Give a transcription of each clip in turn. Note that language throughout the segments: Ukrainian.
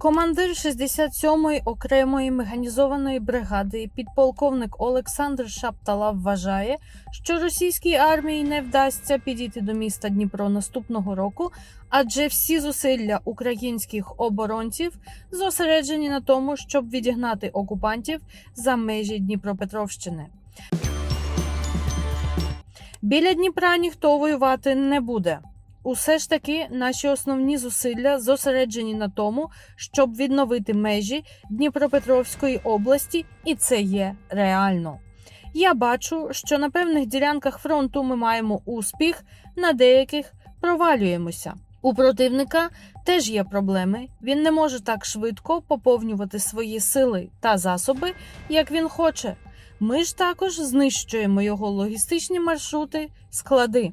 Командир 67-ї окремої механізованої бригади, підполковник Олександр Шаптала вважає, що російській армії не вдасться підійти до міста Дніпро наступного року, адже всі зусилля українських оборонців зосереджені на тому, щоб відігнати окупантів за межі Дніпропетровщини. Біля Дніпра ніхто воювати не буде. Усе ж таки, наші основні зусилля зосереджені на тому, щоб відновити межі Дніпропетровської області, і це є реально. Я бачу, що на певних ділянках фронту ми маємо успіх, на деяких провалюємося. У противника теж є проблеми. Він не може так швидко поповнювати свої сили та засоби, як він хоче. Ми ж також знищуємо його логістичні маршрути, склади.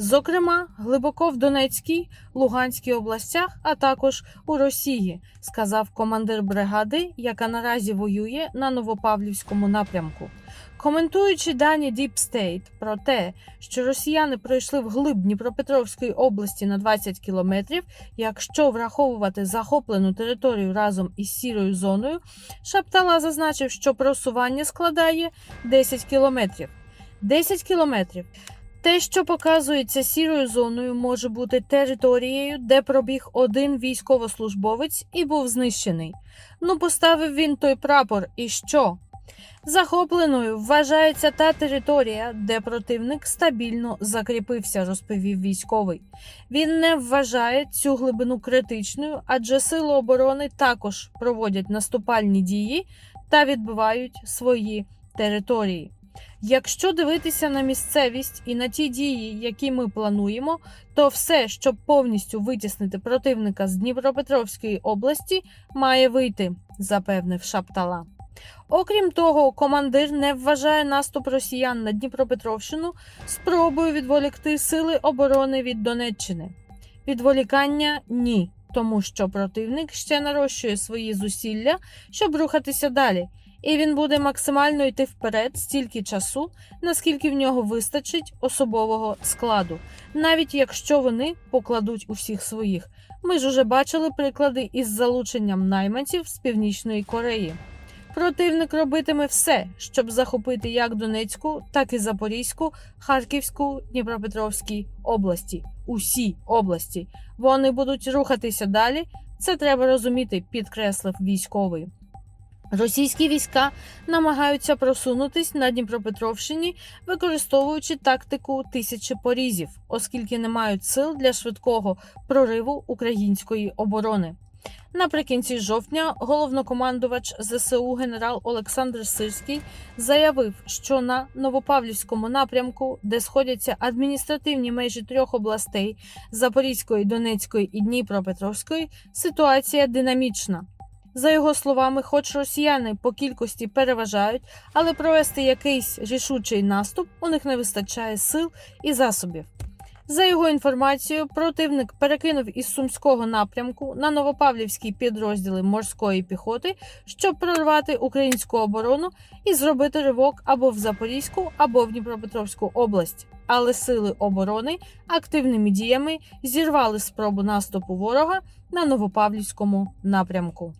Зокрема, глибоко в Донецькій, Луганській областях, а також у Росії, сказав командир бригади, яка наразі воює на Новопавлівському напрямку. Коментуючи дані Deep State про те, що росіяни пройшли вглиб Дніпропетровської області на 20 кілометрів, якщо враховувати захоплену територію разом із сірою зоною, Шаптала зазначив, що просування складає 10 кілометрів. 10 кілометрів. Те, що показується сірою зоною, може бути територією, де пробіг один військовослужбовець і був знищений. Ну, поставив він той прапор, і що? Захопленою вважається та територія, де противник стабільно закріпився, розповів військовий. Він не вважає цю глибину критичною, адже сили оборони також проводять наступальні дії та відбивають свої території. Якщо дивитися на місцевість і на ті дії, які ми плануємо, то все, щоб повністю витіснити противника з Дніпропетровської області, має вийти, запевнив Шаптала. Окрім того, командир не вважає наступ росіян на Дніпропетровщину спробою відволікти сили оборони від Донеччини. Відволікання ні, тому що противник ще нарощує свої зусилля, щоб рухатися далі, і він буде максимально йти вперед стільки часу, наскільки в нього вистачить особового складу, навіть якщо вони покладуть усіх своїх. Ми ж уже бачили приклади із залученням найманців з Північної Кореї. Противник робитиме все, щоб захопити як Донецьку, так і Запорізьку, Харківську, Дніпропетровській області. Усі області. Вони будуть рухатися далі. Це треба розуміти, підкреслив військовий. Російські війська намагаються просунутись на Дніпропетровщині, використовуючи тактику тисячі порізів, оскільки не мають сил для швидкого прориву української оборони. Наприкінці жовтня головнокомандувач ЗСУ генерал Олександр Сирський заявив, що на Новопавлівському напрямку, де сходяться адміністративні межі трьох областей Запорізької, Донецької і Дніпропетровської, ситуація динамічна. За його словами, хоч росіяни по кількості переважають, але провести якийсь рішучий наступ у них не вистачає сил і засобів. За його інформацією, противник перекинув із сумського напрямку на Новопавлівські підрозділи морської піхоти, щоб прорвати українську оборону і зробити ривок або в Запорізьку, або в Дніпропетровську область. Але сили оборони активними діями зірвали спробу наступу ворога на Новопавлівському напрямку.